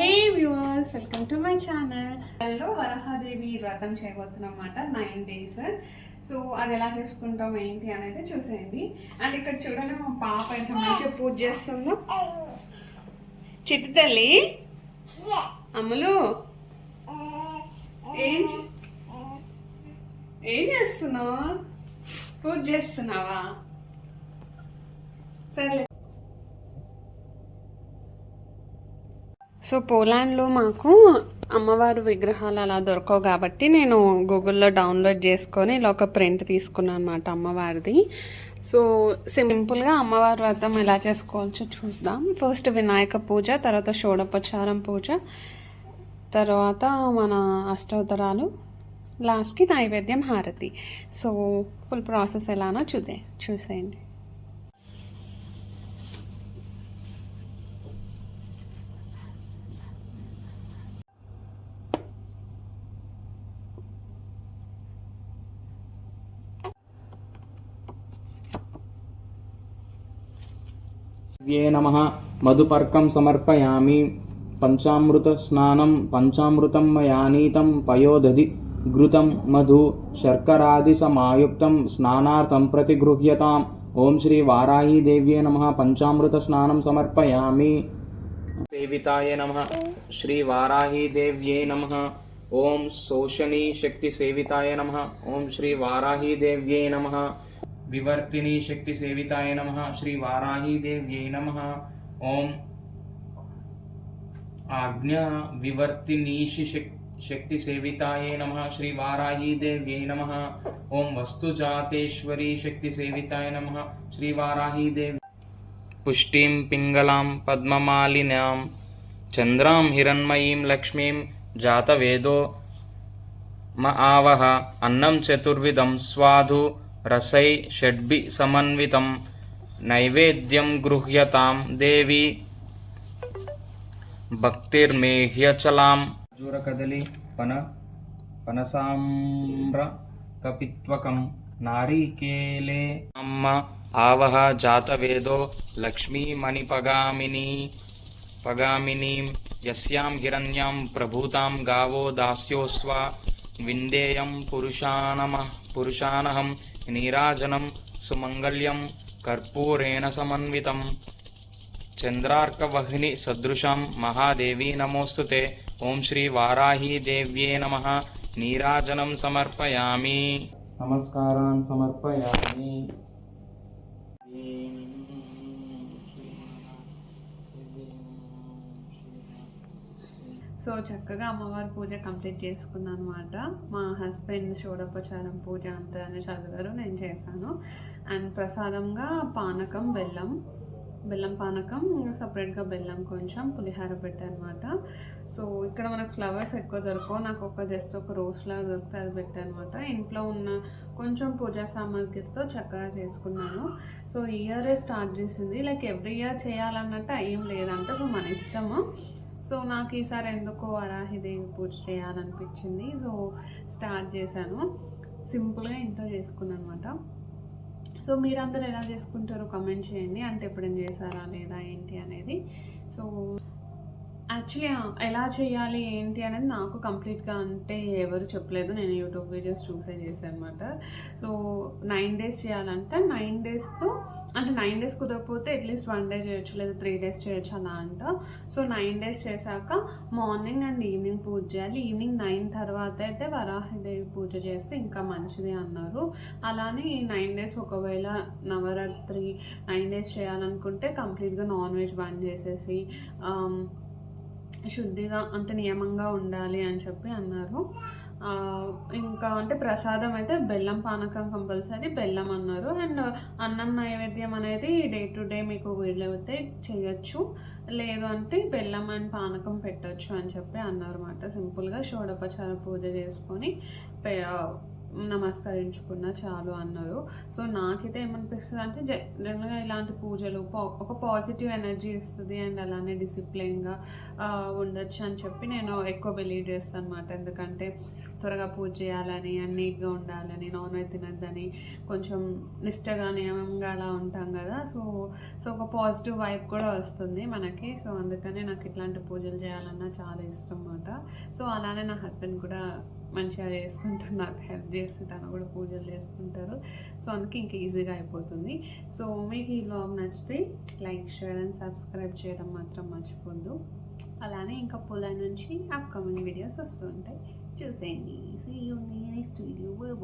Hey viewers welcome to my ఛానల్లో వరహాదేవి వ్రతం చేయబోతున్నాం అన్నమాట నైన్ డేస్ సో అది ఎలా చేసుకుంటాం ఏంటి అనేది చూసేయండి. అండ్ ఇక్కడ చూడండి మా పాప ఎంత మంచిగా పూజ చేస్తుందో. చిట్టి తల్లి అమ్ములు ఏం ఏం చేస్తున్నావు? పూజ చేస్తున్నావా? సరే సో పోలాండ్లో మాకు అమ్మవారు విగ్రహాలు అలా దొరకవు కాబట్టి నేను గూగుల్లో డౌన్లోడ్ చేసుకొని ఇలా ఒక ప్రింట్ తీసుకున్నాను అనమాట అమ్మవారిది. సో సింపుల్గా అమ్మవారి వ్రతం ఎలా చేసుకోవచ్చో చూద్దాం. ఫస్ట్ వినాయక పూజ తర్వాత షోడపచారం పూజ తర్వాత మన అష్టోత్తరాలు లాస్ట్కి నైవేద్యం హారతి. సో ఫుల్ ప్రాసెస్ ఎలానో చూదే చూసేయండి. దివ్యే నమ మధుపర్కం సమర్పయామి పంచామృత స్నానం పంచామృతం మయానీతం పయోదధి ఘృతం మధు శర్కరాది సమాయుక్తం స్నానార్థం ప్రతి గృహ్యతాం ఓం శ్రీ వారాహి దేవ్యే నమ పంచామృత స్నానం సమర్పయామి సేవితాయ నమ శ్రీ వారాహి దేవ్యే నమ ఓం శోషణీ శక్తి సేవితాయ నమ ఓం శ్రీ వారాహి దేవ్యే నమ వివర్తిని శక్తి సేవితాయ నమ శ్రీ వారాహీదేవ్యై నమ ఓం ఆజ్ఞ వివర్తినీషి శక్తి సేవితాయే నమ శ్రీ వారాహీదేవ్యై నమ ఓం వస్తుజాతేశ్వరీ శక్తి సేవితాయ నమ శ్రీ వారాహీదేవి పుష్టిం పింగళాం పద్మమాలినాం చంద్రాం హిరణ్మయీం లక్ష్మీం జాతవేదో మా ఆవహ అన్నం చతుర్విధం స్వాధు రసై షడ్భి సమన్వితం. నైవేద్యం గృహ్యతాం దేవి. భక్తిర్మేహ్యచలాం. జూర కదలి పన పనసామ్ర కపిత్వకం నారీకేలే. అమ్మ ఆవహ జాతవేదో లక్ష్మీమణిపగామిని పగామినీం యస్యాం హిరణ్యాం ప్రభూతాం గావో దాస్యోస్వ విందేయం పురుషానమ పురుషానహం నీరాజనం సుమంగళ్యం కర్పూరేణ సమన్వితం. చంద్రార్కవహ్ని సదృశం మహాదేవీ నమోస్తు ఓం శ్రీ వారాహీదేవ్యే నమ. నీరాజనం సమర్పయామి. నమస్కారాన్ సమర్పయామి. సో చక్కగా అమ్మవారి పూజ కంప్లీట్ చేసుకున్నాను అనమాట మా హస్బెండ్ షోడోపచారం పూజ అంతా అని చదివారు నేను చేశాను. అండ్ ప్రసాదంగా పానకం బెల్లం బెల్లం పానకం సపరేట్గా బెల్లం కొంచెం పులిహార పెట్టాను అనమాట సో ఇక్కడ మనకు ఫ్లవర్స్ ఎక్కువ దొరకవు. నాకు ఒక జస్ట్ ఒక రోజ్ ఫ్లవర్ దొరికితే అది పెట్టాను అనమాట ఇంట్లో ఉన్న కొంచెం పూజా సామాగ్రితో చక్కగా చేసుకున్నాను. సో ఇయరే స్టార్ట్ చేసింది. లైక్ ఎవ్రీ ఇయర్ చేయాలన్నట్టు ఏం లేదంట సో మన ఇష్టము. సో నాకు ఈసారి ఎందుకో వరాహిదేవి పూజ చేయాలనిపించింది. సో స్టార్ట్ చేశాను. సింపుల్గా ఇంట్లో చేసుకున్నాను అనమాట సో మీరందరూ ఎలా చేసుకుంటారో కమెంట్ చేయండి. అంటే ఎప్పుడైనా చేశారా లేదా ఏంటి యాక్చువల్లీ ఎలా చేయాలి ఏంటి అనేది నాకు కంప్లీట్గా అంటే ఎవరు చెప్పలేదు. నేను యూట్యూబ్ వీడియోస్ చూసే చేశాను అనమాట సో నైన్ డేస్ చేయాలంటే నైన్ డేస్తో అంటే నైన్ డేస్ కుదరకపోతే అట్లీస్ట్ వన్ డే చేయొచ్చు లేదా త్రీ డేస్ చేయొచ్చు అలా అంట. సో నైన్ డేస్ చేశాక మార్నింగ్ అండ్ ఈవినింగ్ పూజ చేయాలి. ఈవినింగ్ నైన్ తర్వాత అయితే వరాహిదేవి పూజ చేస్తే ఇంకా మంచిది అన్నారు. అలానే ఈ నైన్ డేస్ ఒకవేళ నవరాత్రి నైన్ డేస్ చేయాలనుకుంటే కంప్లీట్గా నాన్ వెజ్ బంద్ చేసేసి శుద్ధిగా అంటే నియమంగా ఉండాలి అని చెప్పి అన్నారు. ఇంకా అంటే ప్రసాదం అయితే బెల్లం పానకం కంపల్సరీ బెల్లం అన్నారు. అండ్ అన్నం నైవేద్యం అనేది డే టు డే మీకు వీలైతే చేయొచ్చు. లేదు అంటే బెల్లం అండ్ పానకం పెట్టచ్చు అని చెప్పి అన్నారు అన్నమాట సింపుల్గా షోడపచార పూజ చేసుకొని నమస్కరించుకున్న చాలు అన్నారు. సో నాకైతే ఏమనిపిస్తుంది అంటే జనరల్గా ఇలాంటి పూజలు పా- ఒక పాజిటివ్ ఎనర్జీ ఇస్తుంది అండ్ అలానే డిసిప్లిన్గా ఉండొచ్చు అని చెప్పి నేను ఎక్కువ బిలీవ్ చేస్తాను అనమాట ఎందుకంటే త్వరగా పూజ చేయాలని అండ్ నీట్గా ఉండాలని నాన్ వెజ్ తినద్దని కొంచెం నిష్టగా నియమంగా అలా ఉంటాం కదా. సో సో ఒక పాజిటివ్ వైబ్ కూడా వస్తుంది మనకి. సో అందుకనే నాకు ఇట్లాంటి పూజలు చేయాలన్నా చాలా ఇష్టం అన్నమాట. సో అలానే నా హస్బెండ్ కూడా మంచిగా చేస్తుంటారు నాకు హెల్ప్ చేసి తను కూడా పూజలు చేస్తుంటారు. సో అందుకే ఇంకా ఈజీగా అయిపోతుంది. సో మీకు ఈ బ్లాగ్ నచ్చితే లైక్ షేర్ అండ్ సబ్స్క్రైబ్ చేయడం మాత్రం మర్చిపోద్దు. అలానే ఇంకా పూల నుంచి అప్కమింగ్ వీడియోస్ వస్తుంటాయి చూసేయండి. See you next video bye